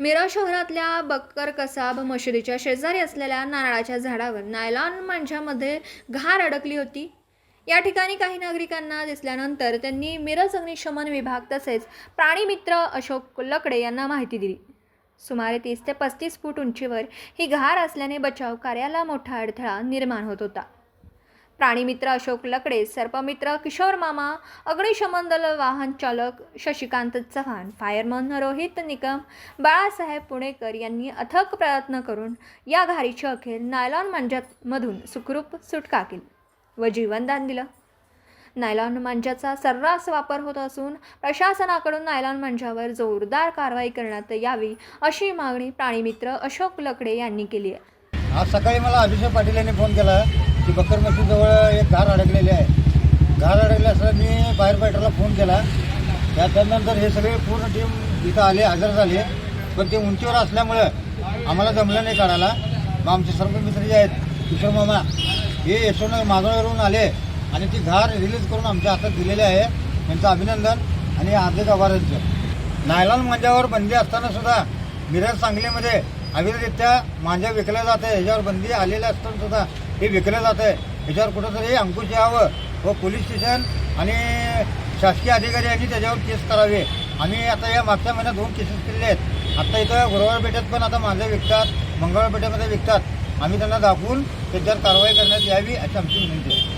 मिरा शहरातल्या बक्कर कसाब मशिदीच्या शेजारी असलेल्या नारळाच्या झाडावर नायलॉन मांजामध्ये घार अडकली होती. या ठिकाणी काही नागरिकांना दिसल्यानंतर त्यांनी मिरज अग्निशमन विभाग तसेच प्राणीमित्र अशोक लकडे यांना माहिती दिली. सुमारे तीस ते पस्तीस फूट उंचीवर ही घार असल्याने बचाव कार्याला मोठा अडथळा निर्माण होत होता. प्राणीमित्र अशोक लकडे सर्पमित्र किशोर मामा अग्निशमन दल वाहन चालक शशिकांत चव्हाण फायरमन रोहित निकम बाळासाहेब पुणेकर यांनी अथक प्रयत्न करून या घारीची अखेर नायलॉन मांजामधून सुखरूप सुटका केली व जीवनदान दिलं नायलॉन मांजाचा सर्रास वापर होत असून प्रशासनाकडून नायलॉन मांजावर जोरदार कारवाई करण्यात यावी अशी मागणी प्राणीमित्र अशोक लकडे यांनी केली आहे. आज सकाळी मला अभिषेक पाटील यांनी फोन केला. ती बकर मशीनजवळ एक घार अडकलेली आहे. घार अडकले मी फायर फायटरला फोन केला. त्या त्यानंतर हे सगळे पूर्ण टीम इथं आले हजर झाले. पण ते उंचीवर असल्यामुळं आम्हाला जमलं नाही काढायला. मग आमचे सर्व मित्र जे आहेत किशोर मामा हे यशवंत मागवरून आले आणि ती घार रिलीज करून आमच्या हातात दिलेली आहे. त्यांचं अभिनंदन आणि हार्दिक आभारांचं नायलॉन मंजावर बंदी असताना सुद्धा मिरज सांगलीमध्ये अवैधरित्या मांजा विकल्या जाते ह्याच्यावर बंदी आलेल्या असताना सुद्धा हे विकलं जातं. आहे ह्याच्यावर कुठंतरी अंकुश यावं व पोलीस स्टेशन आणि शासकीय अधिकारी यांनी त्याच्यावर केस करावे. आम्ही आता या मागच्या महिन्यात दोन केसेस केले आहेत. आता इथं गुरुवार पेठेत पण आता मांजा विकतात मंगळवार पेठेमध्ये विकतात. आम्ही त्यांना दाखवून त्याच्यावर कारवाई करण्यात यावी अशी आमची विनंती आहे.